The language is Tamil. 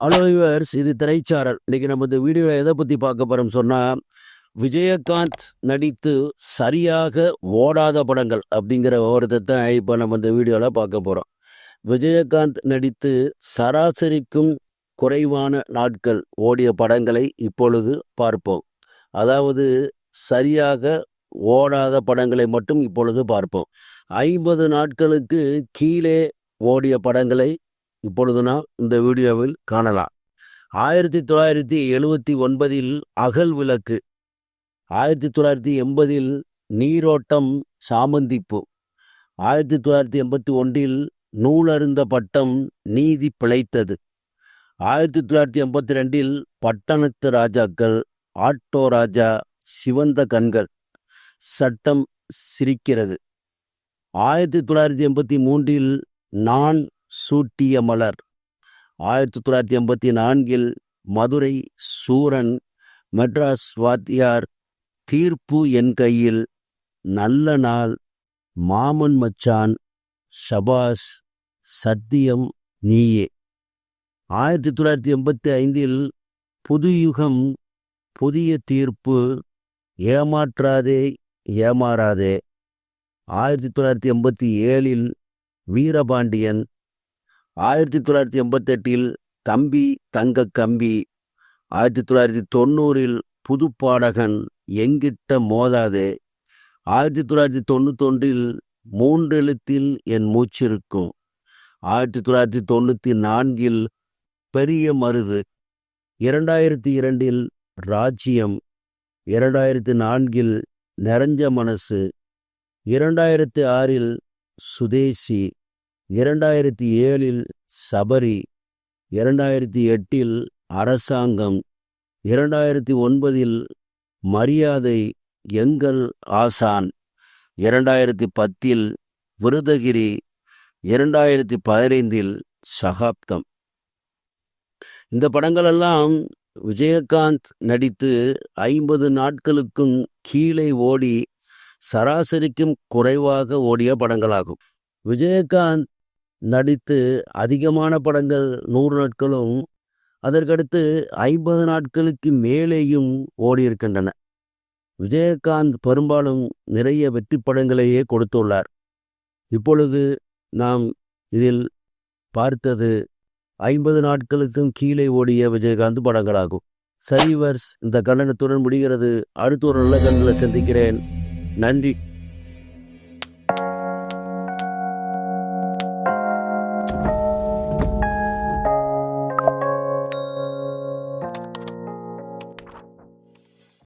ஹலோ யுவர்ஸ் இது திரைச்சாரல் இன்றைக்கி நம்ம இந்த வீடியோவில் எதை பற்றி பார்க்க போகிறோம் சொன்னால் விஜயகாந்த் நடித்து சரியாக ஓடாத படங்கள் அப்படிங்கிற விவரத்தை தான் இப்போ நம்ம இந்த வீடியோவில் பார்க்க போகிறோம் விஜயகாந்த் நடித்து சராசரிக்கும் குறைவான நாட்கள் ஓடிய படங்களை இப்பொழுது பார்ப்போம். அதாவது சரியாக ஓடாத படங்களை மட்டும் இப்பொழுது பார்ப்போம். ஐம்பது நாட்களுக்கு கீழே ஓடிய படங்களை இப்பொழுது நாம் இந்த வீடியோவில் காணலாம். ஆயிரத்தி தொள்ளாயிரத்தி எழுவத்தி ஒன்பதில் அகல் விளக்கு. ஆயிரத்தி தொள்ளாயிரத்தி எண்பதில் நீரோட்டம் சாமந்திப்பூ. ஆயிரத்தி தொள்ளாயிரத்தி எண்பத்தி ஒன்றில் நூலருந்த பட்டம் நீதி பிழைத்தது. ஆயிரத்தி தொள்ளாயிரத்தி எண்பத்தி ரெண்டில் பட்டணத்து ராஜாக்கள் ஆட்டோ ராஜா சிவந்த கண்கள் சட்டம் சிரிக்கிறது. ஆயிரத்தி தொள்ளாயிரத்தி எண்பத்தி மூன்றில் நான் சூட்டிய மலர். ஆயிரத்தி தொள்ளாயிரத்தி எண்பத்தி நான்கில் மதுரை சூரன் மெட்ராஸ் வாத்தியார் தீர்ப்பு என் கையில். நல்ல நாள் மாமன் மச்சான் ஷபாஸ் சத்தியம் நீயே. ஆயிரத்தி தொள்ளாயிரத்தி எண்பத்தி ஐந்தில் புதுயுகம் புதிய தீர்ப்பு ஏமாற்றாதே ஏமாறாதே. ஆயிரத்தி தொள்ளாயிரத்தி எண்பத்தி ஏழில் வீரபாண்டியன் ஆயிரத்தி தொள்ளாயிரத்தி எண்பத்தெட்டில் தம்பி தங்க கம்பி ஆயிரத்தி தொள்ளாயிரத்தி தொண்ணூறில் புதுப்பாடகன் எங்கிட்ட மோதாதே ஆயிரத்தி தொள்ளாயிரத்தி தொண்ணூத்தொன்றில் மூன்றெழுத்தில் என் மூச்சிருக்கும் ஆயிரத்தி தொள்ளாயிரத்தி தொண்ணூற்றி நான்கில் பெரிய மருது இரண்டாயிரத்தி இரண்டில் ராஜ்யம் இரண்டாயிரத்தி நான்கில் நிறைஞ்ச மனசு இரண்டாயிரத்தி ஆறில் சுதேசி இரண்டாயிரத்தி ஏழில் சபரி இரண்டாயிரத்தி எட்டில் அரசாங்கம் இரண்டாயிரத்தி ஒன்பதில் மரியாதை எங்கள் ஆசான் இரண்டாயிரத்தி பத்தில் விருதகிரி இரண்டாயிரத்தி பதினைந்தில் சகாப்தம். இந்த படங்களெல்லாம் விஜயகாந்த் நடித்து ஐம்பது நாட்களுக்கும் கீழே ஓடி சராசரிக்கும் குறைவாக ஓடிய படங்களாகும். விஜயகாந்த் நடித்து அதிகமான படங்கள் நூறு நாட்களும் அதற்கடுத்து ஐம்பது நாட்களுக்கு மேலேயும் ஓடியிருக்கின்றன. விஜயகாந்த் பெரும்பாலும் நிறைய வெற்றி படங்களையே கொடுத்துள்ளார். இப்பொழுது நாம் இதில் பார்த்தது ஐம்பது நாட்களுக்கும் கீழே ஓடிய விஜயகாந்த் படங்களாகும். சரிவர்ஸ் இந்த கண்டனத்துடன் முடிகிறது. அடுத்த ஒரு நல்ல கண்களை சந்திக்கிறேன். நன்றி.